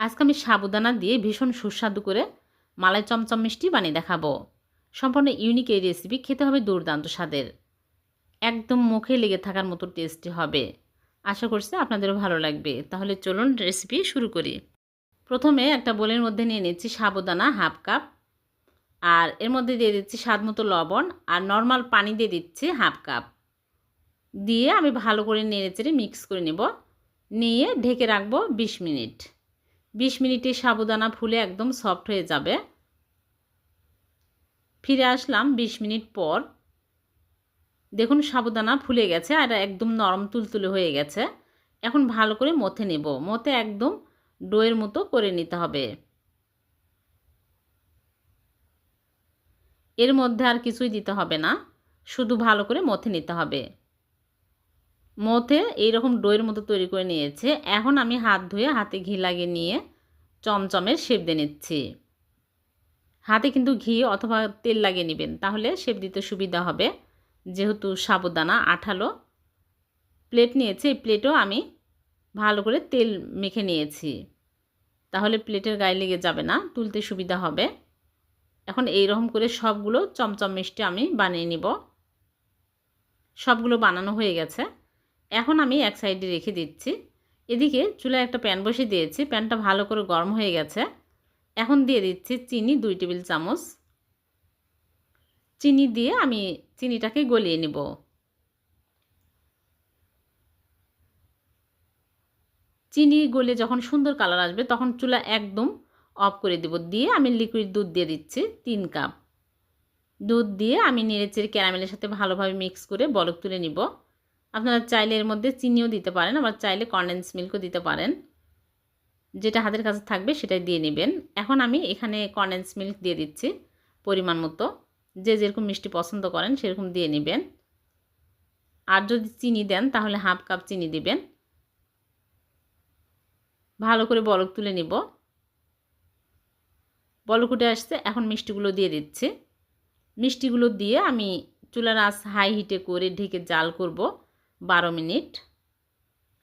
আজকে আমি সাবুদানা দিয়ে ভীষণ সুস্বাদু করে মালাই চমচম মিষ্টি বানিয়ে দেখাবো। সম্পূর্ণ ইউনিক এই রেসিপি খেতে হবে দুর্দান্ত স্বাদের। একদম মুখে লেগে থাকার মতো টেস্টি হবে। আশা করছি আপনাদেরও ভালো লাগবে। তাহলে চলুন রেসিপি শুরু করি। প্রথমে একটা বোলের মধ্যে নিয়ে নিচ্ছি সাবুদানা হাফ কাপ। আর এর মধ্যে দিয়ে দিচ্ছি স্বাদ মতো লবণ আর নর্মাল পানি দিয়ে দিচ্ছি হাফ কাপ। দিয়ে আমি ভালো করে নেড়ে চেড়ে মিক্স করে নেব। নিয়ে ঢেকে রাখব বিশ মিনিট। বিশ মিনিটে সাবুদানা ফুলে একদম সফট হয়ে যাবে। ফিরে আসলাম বিশ মিনিট পর। দেখুন সাবুদানা ফুলে গেছে আর একদম নরম তুলতুলে হয়ে গেছে। এখন ভালো করে মথে নেব। মথে একদম ডোয়ের মতো করে নিতে হবে। এর মধ্যে আর কিছুই দিতে হবে না। শুধু ভালো করে মথে নিতে হবে। মথে এইরকম ডোয়ের মতো তৈরি করে নিয়েছে। এখন আমি হাত ধুয়ে হাতে ঘি লাগিয়ে নিয়ে চমচমের শেপ দিয়ে নিচ্ছি। হাতে কিন্তু ঘি অথবা তেল লাগিয়ে নেবেন, তাহলে শেপ দিতে সুবিধা হবে। যেহেতু সাবুদানা আঠালো প্লেট নিয়েছি, এই প্লেটও আমি ভালো করে তেল মেখে নিয়েছি। তাহলে প্লেটের গায়ে লেগে যাবে না, তুলতে সুবিধা হবে। এখন এই রকম করে সবগুলো চমচম মিষ্টি আমি বানিয়ে নিব। সবগুলো বানানো হয়ে গেছে। এখন আমি এক সাইডে রেখে দিচ্ছি। এদিকে চুলায় একটা প্যান বসিয়ে দিয়েছি। প্যানটা ভালো করে গরম হয়ে গেছে। এখন দিয়ে দিচ্ছি চিনি দুই টেবিল চামচ। চিনি দিয়ে আমি চিনিটাকে গলিয়ে নেব। চিনি গলে যখন সুন্দর কালার আসবে তখন চুলা একদম অফ করে দেব। দিয়ে আমি লিকুইড দুধ দিয়ে দিচ্ছি তিন কাপ। দুধ দিয়ে আমি নেড়েচেড়ে ক্যারামেলের সাথে ভালোভাবে মিক্স করে বলক তুলে নিব। আপনারা চাইলে এর মধ্যে চিনিও দিতে পারেন, আবার চাইলে কন্ডেন্স মিল্কও দিতে পারেন। যেটা হাতের কাছে থাকবে সেটাই দিয়ে নেবেন। এখন আমি এখানে কন্ডেন্স মিল্ক দিয়ে দিচ্ছি পরিমাণ মতো। যে যেরকম মিষ্টি পছন্দ করেন সেরকম দিয়ে নেবেন। আর যদি চিনি দেন তাহলে হাফ কাপ চিনি দিবেন। ভালো করে বলক তুলে নিব। বলক উঠে আসছে, এখন মিষ্টিগুলো দিয়ে দিচ্ছি। মিষ্টিগুলো দিয়ে আমি চুলার আঁচ হাই হিটে করে ঢেকে জাল করব। বারো মিনিট।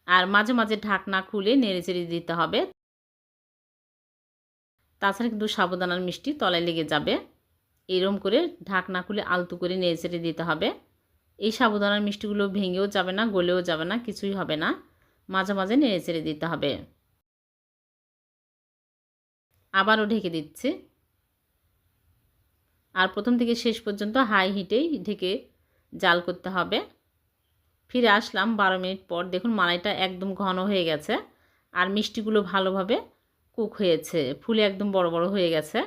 আর মাঝে মাঝে ঢাকনা খুলে নেড়ে চেড়ে দিতে হবে। তাছাড়া কিন্তু সাবধানার মিষ্টি তলায় লেগে যাবে। এরম করে ঢাকনা খুলে আলতু করে নেড়ে চেড়ে দিতে হবে। এই সাবধানার মিষ্টিগুলো ভেঙেও যাবে না, গলেও যাবে না, কিছুই হবে না। মাঝে মাঝে নেড়ে চেড়ে দিতে হবে। আবারও ঢেকে দিচ্ছি। আর প্রথম থেকে শেষ পর্যন্ত হাই হিটেই ঢেকে জাল করতে হবে। ফিরে আসলাম বারো মিনিট পর। দেখুন, মালাইটা একদম ঘন হয়ে গেছে আর মিষ্টিগুলো ভালোভাবে কুক হয়েছে। ফুলে একদম বড় বড় হয়ে গেছে।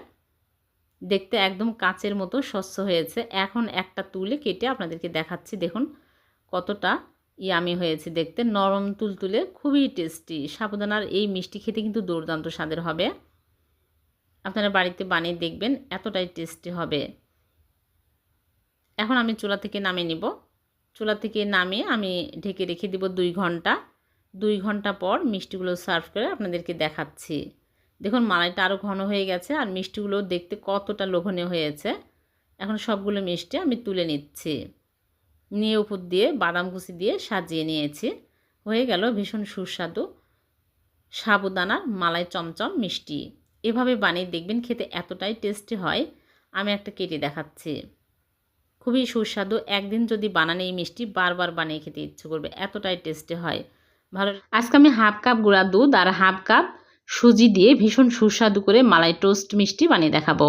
দেখতে একদম কাঁচের মতো স্বচ্ছ হয়েছে। এখন একটা তুলে কেটে আপনাদেরকে দেখাচ্ছি। দেখুন, কতটা ইয়ামি হয়েছে দেখতে। নরম তুলতুলে, খুবই টেস্টি সাবুদানার এই মিষ্টি খেতে কিন্তু দুর্দান্ত স্বাদের হবে। আপনারা বাড়িতে বানিয়ে দেখবেন, এতটাই টেস্টি হবে। এখন আমি চুলা থেকে নামিয়ে নিব। চুলা থেকে নামিয়ে আমি ঢেকে রেখে দিব দুই ঘণ্টা। দুই ঘণ্টা পর মিষ্টিগুলো সার্ভ করে আপনাদেরকে দেখাচ্ছি। দেখুন, মালাইটা আরও ঘন হয়ে গেছে আর মিষ্টিগুলো দেখতে কতটা লোভনীয় হয়েছে। এখন সবগুলো মিষ্টি আমি তুলে নিচ্ছি। নিয়ে উপর দিয়ে বাদাম কুচি দিয়ে সাজিয়ে নিয়েছি। হয়ে গেল ভীষণ সুস্বাদু সাবুদানার মালাই চমচম মিষ্টি। এভাবে বানিয়ে দেখবেন খেতে এতটাই টেস্টি হয়, আমি একটা কেটে দেখাচ্ছি। খুবই সুস্বাদু। একদিন যদি বানান এই মিষ্টি বারবার বানিয়ে খেতে ইচ্ছে করবে, এতটাই টেস্টি হয়। ভালো আজকে আমি হাফ কাপ গুঁড়া দুধ আর হাফ কাপ সুজি দিয়ে ভীষণ সুস্বাদু করে মালাই টোস্ট মিষ্টি বানিয়ে দেখাবো।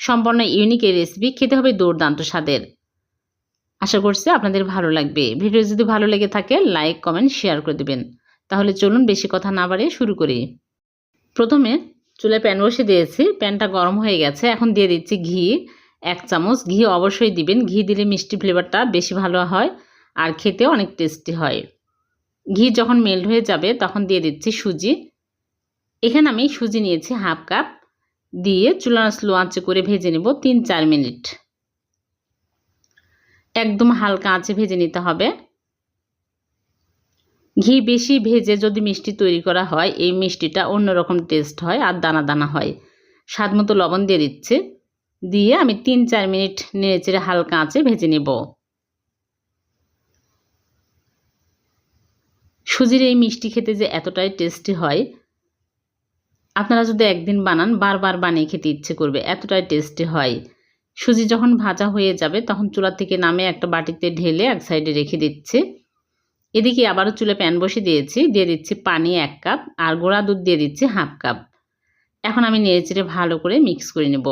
সম্পূর্ণ ইউনিক এই রেসিপি খেতে হবে দুর্দান্ত স্বাদের। আশা করছি আপনাদের ভালো লাগবে। ভিডিও যদি ভালো লেগে থাকে লাইক কমেন্ট শেয়ার করে দেবেন। তাহলে চলুন বেশি কথা না বাড়িয়ে শুরু করি। প্রথমে চুলে প্যান বসে দিয়েছি। প্যানটা গরম হয়ে গেছে। এখন দিয়ে দিচ্ছি ঘি। এক চামচ ঘি অবশ্যই দিবেন। ঘি দিলে মিষ্টি ফ্লেভারটা বেশি ভালো হয় আর খেতে অনেক টেস্টি হয়। ঘি যখন মেল্ট হয়ে যাবে তখন দিয়ে দিচ্ছি সুজি। এখানে আমি সুজি নিয়েছি হাফ কাপ দিয়ে চুলা স্লো আঁচে করে ভেজে নেব তিন চার মিনিট। একদম হালকা আঁচে ভেজে নিতে হবে। ঘি বেশি ভেজে যদি মিষ্টি তৈরি করা হয়, এই মিষ্টিটা অন্যরকম টেস্ট হয় আর দানা দানা হয়। স্বাদ মতো লবণ দিয়ে দিচ্ছে। দিয়ে আমি তিন চার মিনিট নেড়ে চেড়ে হালকা আঁচে ভেজে নেব। সুজির এই মিষ্টি খেতে যে এতটাই টেস্টি হয়, আপনারা যদি একদিন বানান, বারবার বানিয়ে খেতে ইচ্ছে করবে, এতটাই টেস্টি হয়। সুজি যখন ভাজা হয়ে যাবে, তখন চুলা থেকে নামে একটা বাটিতে ঢেলে এক সাইডে রেখে দিচ্ছি। এদিকে আবারও চুলে প্যান বসে দিয়েছি, দিয়ে দিচ্ছি পানি এক কাপ, আর গোড়া দুধ দিয়ে দিচ্ছি হাফ কাপ। এখন আমি নেড়ে চেড়ে ভালো করে মিক্স করে নেব।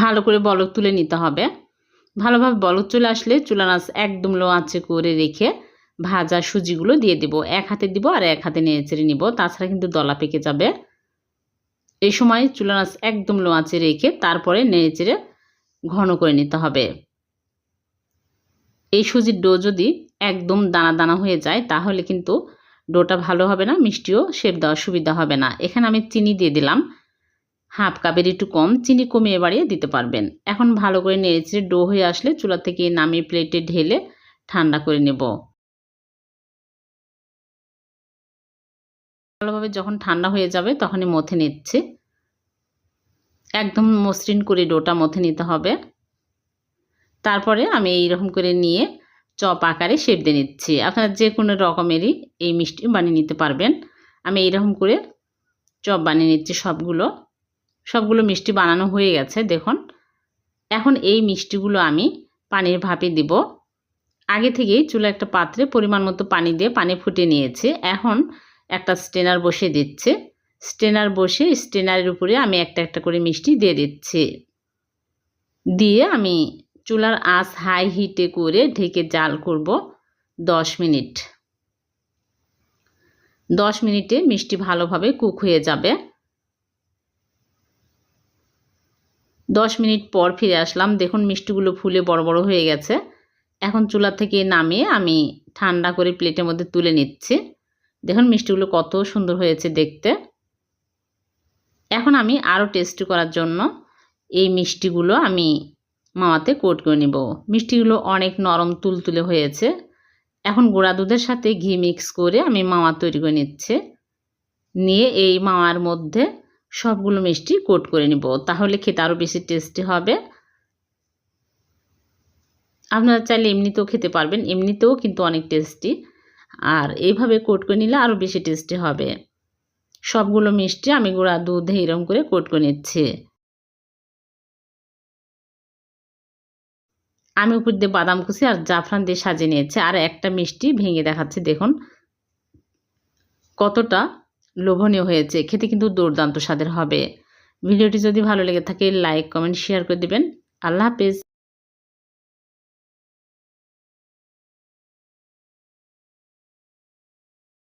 ভালো করে বলক তুলে নিতে হবে। ভালোভাবে বলক চলে আসলে চুলা নাচ একদম লো আঁচে করে রেখে ভাজা সুজিগুলো দিয়ে দিব। এক হাতে দিব আর এক হাতে নেড়ে চেড়ে নিব। তাছাড়া কিন্তু দলা পেকে যাবে। এই সময় চুলা নাচ একদম লো আঁচে রেখে তারপরে নেড়ে চেড়ে ঘন করে নিতে হবে। এই সুজির ডো যদি একদম দানা দানা হয়ে যায়, তাহলে কিন্তু ডোটা ভালো হবে না, মিষ্টিও শেপ দেওয়ার সুবিধা হবে না। এখানে আমি চিনি দিয়ে দিলাম। হাফ কাপের একটু কম চিনি কমিয়ে বাড়িয়ে দিতে পারবেন। এখন ভালো করে নেড়েচেড়ে ডো হয়ে আসলে চুলা থেকে নামিয়ে প্লেটে ঢেলে ঠান্ডা করে নেব। ভালোভাবে যখন ঠান্ডা হয়ে যাবে তখনই মথে নিচ্ছে। একদম মসৃণ করে ডোটা মথে নিতে হবে। তারপরে আমি এইরকম করে নিয়ে চপ আকারে শেপ দিয়ে নিচ্ছি। আপনারা যে কোনো রকমেরই এই মিষ্টি বানিয়ে নিতে পারবেন। আমি এইরকম করে চপ বানিয়ে নিচ্ছি সবগুলো। সবগুলো মিষ্টি বানানো হয়ে গেছে, দেখুন। এখন এই মিষ্টিগুলো আমি পানির ভাপে দিব। আগে থেকেই চুলা একটা পাত্রে পরিমাণ মতো পানি দিয়ে পানি ফুটে নিয়েছে। এখন একটা স্টেনার বসিয়ে দিচ্ছে। স্টেনার বসে স্টেনারের উপরে আমি একটা একটা করে মিষ্টি দিয়ে দিচ্ছি। দিয়ে আমি চুলার আঁচ হাই হিটে করে ঢেকে জাল করব দশ মিনিট। দশ মিনিটে মিষ্টি ভালোভাবে কুক হয়ে যাবে। দশ মিনিট পর ফিরে আসলাম। দেখুন, মিষ্টিগুলো ফুলে বড় বড় হয়ে গেছে। এখন চুলা থেকে নামিয়ে আমি ঠান্ডা করে প্লেটের মধ্যে তুলে নিচ্ছি। দেখুন, মিষ্টিগুলো কত সুন্দর হয়েছে দেখতে। এখন আমি আরও টেস্টি করার জন্য এই মিষ্টিগুলো আমি মাওয়াতে কোট করে নিব। মিষ্টিগুলো অনেক নরম তুলতুলে হয়েছে। এখন গুঁড়া দুধের সাথে ঘি মিক্স করে আমি মাওয়া তৈরি করে নিচ্ছে। নিয়ে এই মাওয়ার মধ্যে সবগুলো মিষ্টি কোট করে নিব। তাহলে খেতে আরও বেশি টেস্টি হবে। আপনারা চাইলে এমনিতেও খেতে পারবেন, এমনিতেও কিন্তু অনেক টেস্টি আর এইভাবে কোট করে নিলে আরও বেশি টেস্টি হবে। সবগুলো মিষ্টি আমি গুঁড়া দুধ এরকম করে কোট করে নিচ্ছি। আমি উপর দিয়ে বাদাম কুচি আর জাফরান দিয়ে সাজিয়ে নিয়েছি। আর একটা মিষ্টি ভেঙে দেখাচ্ছি, দেখুন। কতটা লোভনীয় হয়েছে। খেতে কিন্তু দুর্দান্ত স্বাদের হবে। ভিডিওটি যদি ভালো লেগে থাকে লাইক কমেন্ট শেয়ার করে দেবেন। আল্লাহ হাফেজ।